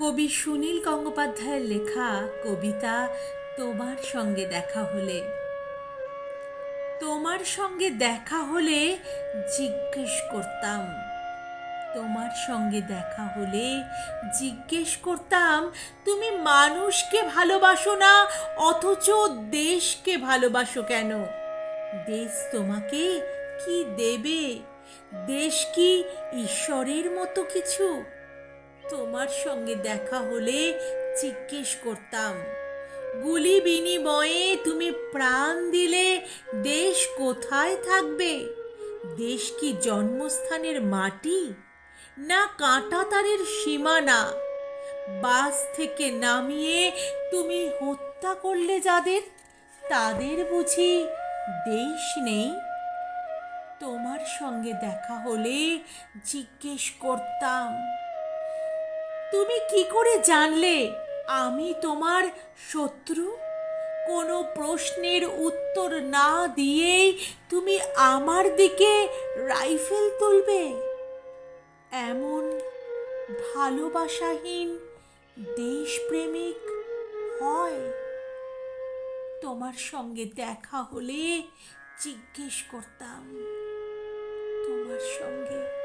কবি সুনীল গঙ্গোপাধ্যায়ের লেখা কবিতা তোমার সঙ্গে দেখা হলে। তোমার সঙ্গে দেখা হলে জিজ্ঞেস করতাম। তোমার সঙ্গে দেখা হলে জিজ্ঞেস করতাম, তুমি মানুষকে ভালোবাসো না, অথচ দেশকে ভালোবাসো কেন? দেশ তোমাকে কি দেবে? দেশ কি ঈশ্বরের মতো কিছু? তোমার সঙ্গে দেখা হলে জিজ্ঞেস করতাম, গুলি বিনিময়ে তুমি প্রাণ দিলে দেশ কোথায় থাকবে? দেশ কি জন্মস্থানের মাটি? না কাঁটাতারের সীমানা? বাস থেকে নামিয়ে তুমি হত্যা করলে যাদের, তাদের বুঝি দেশ নেই? তোমার সঙ্গে দেখা হলে জিজ্ঞেস করতাম। তুমি কি করে জানলে? আমি তোমার শত্রু? কোনো প্রশ্নের উত্তর না দিয়েই তুমি আমার দিকে রাইফেল তুলবে? এমন ভালোবাসাহীন দেশপ্রেমিক হয়? তোমার সঙ্গে দেখা হলে জিজ্ঞেস করতাম। তোমার সঙ্গে